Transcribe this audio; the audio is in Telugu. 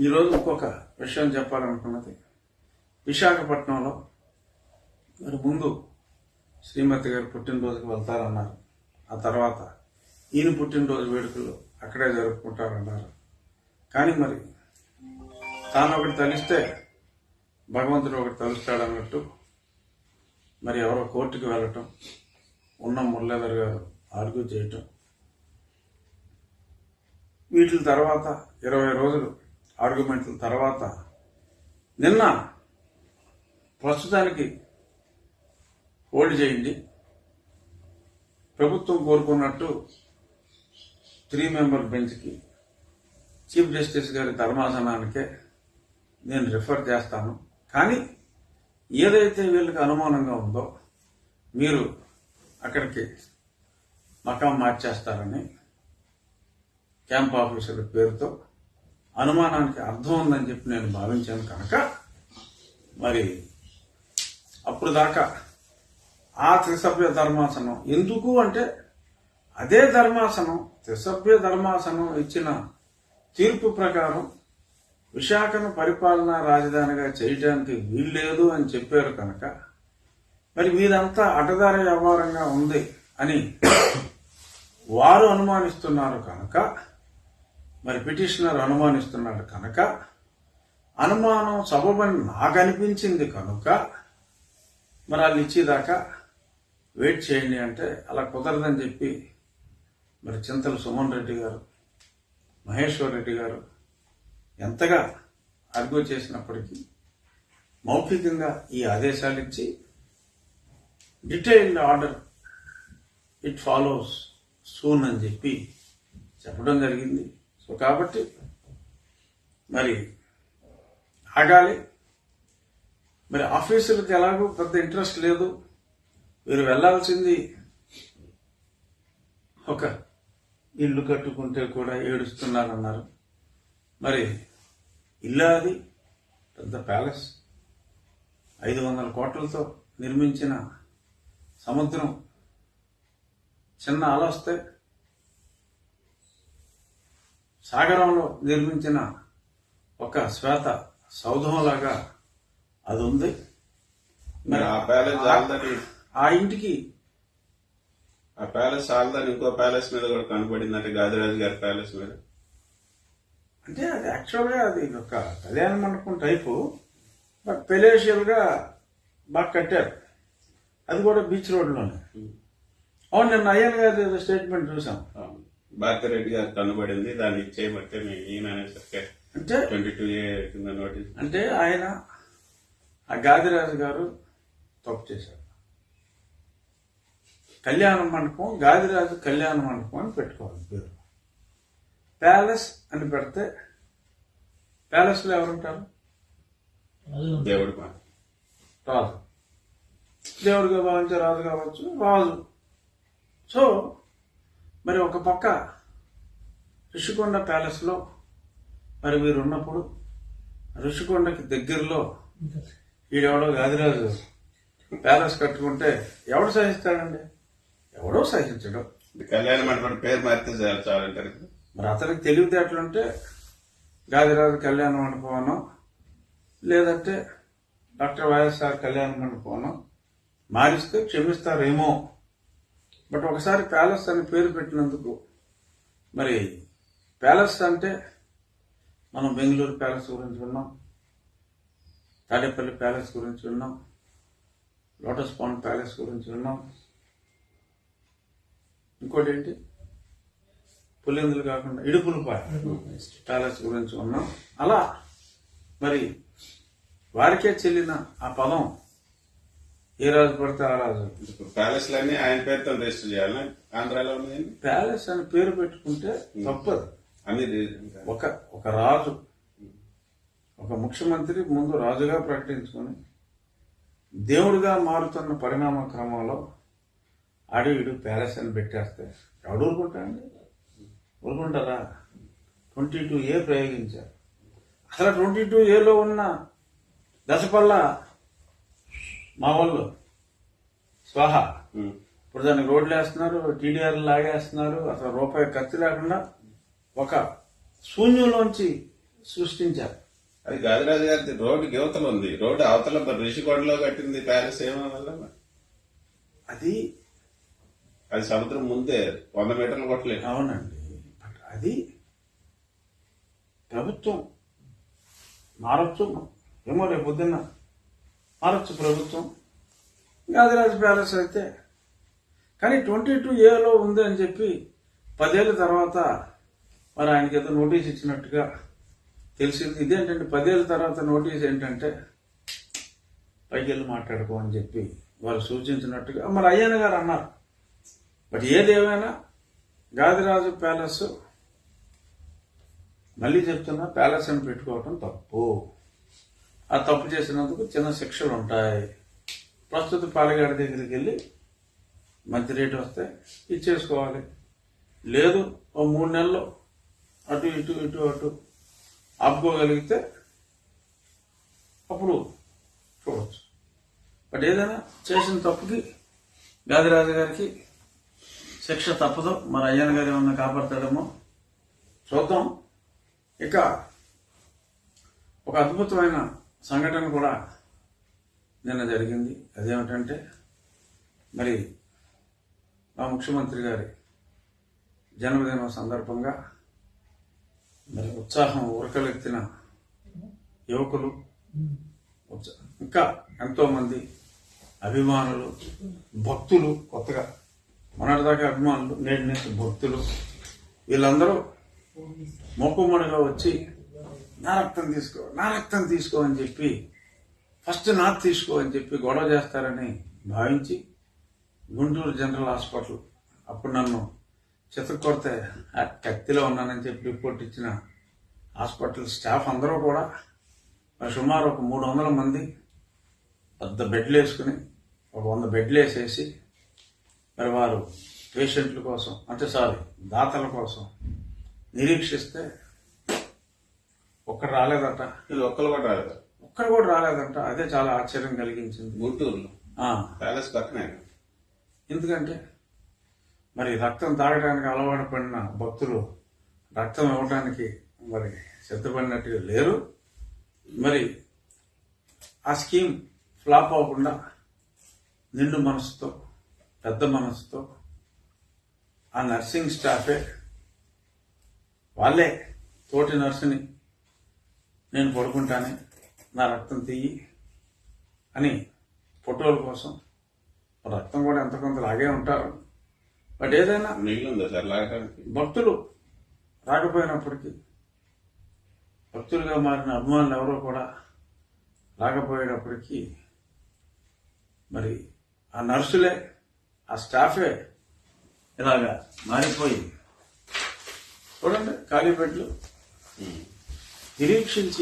ఈరోజు ఇంకొక విషయం చెప్పాలనుకున్నది. విశాఖపట్నంలో మరి ముందు శ్రీమతి గారు పుట్టినరోజుకి వెళ్తారన్నారు. ఆ తర్వాత ఈయన పుట్టినరోజు వేడుకలు అక్కడే జరుపుకుంటారన్నారు. కానీ మరి తాను ఒకటి తలిస్తే భగవంతుడు ఒకటి తలుస్తాడన్నట్టు మరి ఎవరో కోర్టుకు వెళ్ళటం ఉన్న మురళీధర్ గారు ఆర్గ్యూ చేయటం. వీటి తర్వాత ఇరవై రోజులు ఆర్గ్యుమెంట్ల తర్వాత నిన్న ప్రస్తుతానికి హోల్డ్ చేయండి. ప్రభుత్వం కోరుకున్నట్టు త్రీ మెంబర్ బెంచ్కి చీఫ్ జస్టిస్ గారి ధర్మాసనానికే నేను రిఫర్ చేస్తాను. కానీ ఏదైతే వీళ్ళకి అనుమానంగా ఉందో మీరు అక్కడికి మకాం మార్చేస్తారని క్యాంప్ ఆఫీసర్ పేరుతో అనుమానానికి అర్థం ఉందని చెప్పి నేను భావించాను కనుక మరి అప్పుడు దాకా ఆ త్రిసభ్య ధర్మాసనం ఎందుకు అంటే అదే ధర్మాసనం త్రిసభ్య ధర్మాసనం ఇచ్చిన తీర్పు ప్రకారం విశాఖను పరిపాలనా రాజధానిగా చేయడానికి వీల్లేదు అని చెప్పారు కనుక మరి మీదంతా అటదారి వ్యవహారంగా ఉంది అని వారు అనుమానిస్తున్నారు కనుక మరి పిటిషనర్ అనుమానిస్తున్నాడు కనుక అనుమానం సబబని నాకు అనిపించింది కనుక మరి వాళ్ళు ఇచ్చేదాకా వెయిట్ చేయండి అంటే అలా కుదరదని చెప్పి మరి చింతల సుమన్ రెడ్డి గారు మహేశ్వర్ రెడ్డి గారు ఎంతగా అర్గ్యూ చేసినప్పటికీ మౌఖికంగా ఈ ఆదేశాలు ఇచ్చి detailed order it follows soon అని చెప్పి చెప్పడం జరిగింది. సో కాబట్టి మరి ఆగాలి. మరి ఆఫీసులకు ఎలాగో పెద్ద ఇంట్రెస్ట్ లేదు. మీరు వెళ్ళాల్సింది ఒక ఇల్లు కట్టుకుంటే కూడా ఏడుస్తున్నారన్నారు. మరి ఇల్లా అది పెద్ద ప్యాలెస్. ఐదు వందల కోట్లతో నిర్మించిన సముద్రం. చిన్న అల సాగరంలో నిర్మించిన ఒక శ్వేత సౌధంలాగా అది ఉంది మరి ఆ ప్యాలెస్ ఆ ఇంటికి ఆ ప్యాలెస్ చాలదని ఇంకో ప్యాలెస్ మీద కూడా కనబడిందంటే గాదిరాజు గారి ప్యాలెస్ మీద. అంటే అది యాక్చువల్గా అది ఒక కళ్యాణ మండపం టైపు బట్ పెలేషియల్గా బాగా కట్టారు. అది కూడా బీచ్ రోడ్లోనే. అవును నిన్న అయ్యన్ గారి స్టేట్మెంట్ చూసాం భారతిరెడ్డి గారు కనబడింది. దాన్ని ఇచ్చేయబట్టే మేము ఈయన అనేసరికి అంటే ట్వంటీ టూ ఏ కింద నోటీస్ అంటే ఆయన ఆ గాదిరాజు గారు తప్పు చేశారు. కళ్యాణ మండపం గాదిరాజు కళ్యాణ మండపం అని పెట్టుకోవాలి. పేరు ప్యాలెస్ అని పెడితే ప్యాలెస్లో ఎవరుంటారు? దేవుడి రాజు. దేవుడిగా భావించే రాజు కావచ్చు రాజు. సో మరి ఒక పక్క ఋషికొండ ప్యాలెస్లో మరి వీరు ఉన్నప్పుడు ఋషికొండకి దగ్గరలో ఈడెవడో గాదిరాజు ప్యాలెస్ కట్టుకుంటే ఎవడు సహిస్తాడండి ఎవడో సహించడు కళ్యాణ మండపం పేరు మారితే చాలు చాలంటారు. మరి అతనికి తెలివితేటలుంటే గాదిరాజు కళ్యాణ మండపమనో లేదంటే డాక్టర్ వైఎస్ఆర్ కళ్యాణ మండపమనో మారిస్తే క్షమిస్తారేమో బట్ ఒకసారి ప్యాలెస్ అని పేరు పెట్టినందుకు మరి ప్యాలెస్ అంటే మనం బెంగళూరు ప్యాలెస్ గురించి విన్నాం తాడేపల్లి ప్యాలెస్ గురించి విన్నాం లోటస్ పాండ్ ప్యాలెస్ గురించి విన్నాం. ఇంకోటి ఏంటి? పులిందులు కాకుండా ఇడుపులపాయ ప్యాలెస్ గురించి ఉన్నాం అలా మరి వారికే చెల్లిన ఆ పదం ఏ రాజు పడితే ఆ రాజు. ఇప్పుడు ప్యాలెస్ లన్నీ ఆయన పేరుతో రిజిస్టర్ చేయాలి? ఆంధ్రాలో ఉన్నాయండి ప్యాలెస్ అని పేరు పెట్టుకుంటే తప్పదు. అన్ని ఒక ఒక రాజు. ఒక ముఖ్యమంత్రి ముందు రాజుగా ప్రకటించుకొని దేవుడిగా మారుతున్న పరిణామ క్రమంలో ఆడు ఇడు ప్యాలెస్ అని పెట్టేస్తే ఎవడు ఊరుకుంటాడండి? ఊరుకుంటారా? ట్వంటీ టూ ఏ ప్రయోగించారు? అసలు ట్వంటీ టూ ఏలో ఉన్న దశపల్ల మా వాళ్ళు. స్వాహ. ఇప్పుడు దానికి రోడ్లు వేస్తున్నారు టీడీఆర్ లాగేస్తున్నారు అసలు రూపాయి ఖర్చు లేకుండా ఒక శూన్యంలోంచి సృష్టించారు. అది గాదిరాజు గారి రోడ్డు యువతలు ఉంది. రోడ్డు అవతల మరి రిషికొండలో కట్టింది ప్యాలెస్ ఏమో? అది అది సముద్రం ముందే వంద మీటర్లు కొట్టలేదు అవునండి. అది ప్రభుత్వం మారచ్చు. ఏమో రేపు పొద్దున్న మారచ్చు ప్రభుత్వం. గాదిరాజు ప్యాలెస్ అయితే. కానీ ట్వంటీ టూ ఏలో ఉంది అని చెప్పి పదేళ్ళ తర్వాత మరి ఆయనకి ఏదో నోటీస్ ఇచ్చినట్టుగా తెలిసింది. ఇదేంటంటే పదేళ్ళ తర్వాత నోటీస్ ఏంటంటే పైకి వెళ్ళి మాట్లాడుకో అని చెప్పి వాళ్ళు సూచించినట్టుగా మరి అయ్యన్న గారు అన్నారు. బట్ ఏదేమైనా గాదిరాజు ప్యాలెస్ మళ్ళీ చెప్తున్నా ప్యాలెస్ అని పెట్టుకోవటం తప్పు. ఆ తప్పు చేసినందుకు చిన్న శిక్షలు ఉంటాయి. ప్రస్తుత పాలగాడి దగ్గరికి వెళ్ళి మంచి రేటు వస్తే ఇచ్చేసుకోవాలి. లేదు ఓ మూడు నెలలు అటు ఇటు ఇటు అటు ఆపుకోగలిగితే అప్పుడు చూడవచ్చు బట్ ఏదైనా చేసిన తప్పుకి గాదిరాజు గారికి శిక్ష తప్పదు. మరి అయ్యన్న గారు ఏమన్నా కాపాడతాడేమో చూద్దాం. ఇక ఒక అద్భుతమైన సంఘటన కూడా నిన్న జరిగింది. అదేమిటంటే మరి మా ముఖ్యమంత్రి గారి జన్మదినం సందర్భంగా మరి ఉత్సాహం ఉరకలెత్తిన యువకులు ఇంకా ఎంతోమంది అభిమానులు భక్తులు కొత్తగా మొన్నటిదాకా అభిమానులు నేటి నుంచి భక్తులు వీళ్ళందరూ మొక్కుమణిలో వచ్చి నా రక్తం తీసుకో నా రక్తం తీసుకో అని చెప్పి ఫస్ట్ నాది తీసుకో అని చెప్పి గొడవ చేస్తారని భావించి గుంటూరు జనరల్ హాస్పిటల్ అప్పుడు నన్ను చిత్రకొడితే ఆ కత్తిలో ఉన్నానని చెప్పి రిపోర్ట్ ఇచ్చిన హాస్పిటల్ స్టాఫ్ అందరూ కూడా సుమారు ఒక మూడు వందల మంది పెద్ద బెడ్లు వేసుకుని ఒక వంద బెడ్లు వేసేసి మరి వారు పేషెంట్ల కోసం అంటే సారీ దాతల కోసం నిరీక్షిస్తే ఒక్కరు రాలేదట. ఇది ఒక్కరు కూడా రాలేదు. ఒక్కరు కూడా రాలేదంట. అదే చాలా ఆశ్చర్యం కలిగించింది. గుంటూరులో. ప్యాలెస్ పక్కనే. ఎందుకంటే మరి రక్తం తాగడానికి అలవాటు పడిన భక్తులు రక్తం ఇవ్వడానికి మరి సిద్ధపడినట్టుగా లేరు. మరి ఆ స్కీమ్ ఫ్లాప్ అవ్వకుండా నిండు మనసుతో పెద్ద మనసుతో ఆ నర్సింగ్ స్టాఫే వాళ్ళే తోటి నర్సుని నేను పడుకుంటానే నా రక్తం తీయి అని ఫోటోల కోసం రక్తం కూడా ఎంత కొంత లాగే ఉంటారు. బట్ ఏదైనా భక్తులు రాకపోయినప్పటికీ భక్తులుగా మారిన అభిమానులు ఎవరో కూడా రాకపోయేటప్పటికీ మరి ఆ నర్సులే ఆ స్టాఫే ఇలాగా మారిపోయి చూడండి ఖాళీ బెడ్లు నిరీక్షించి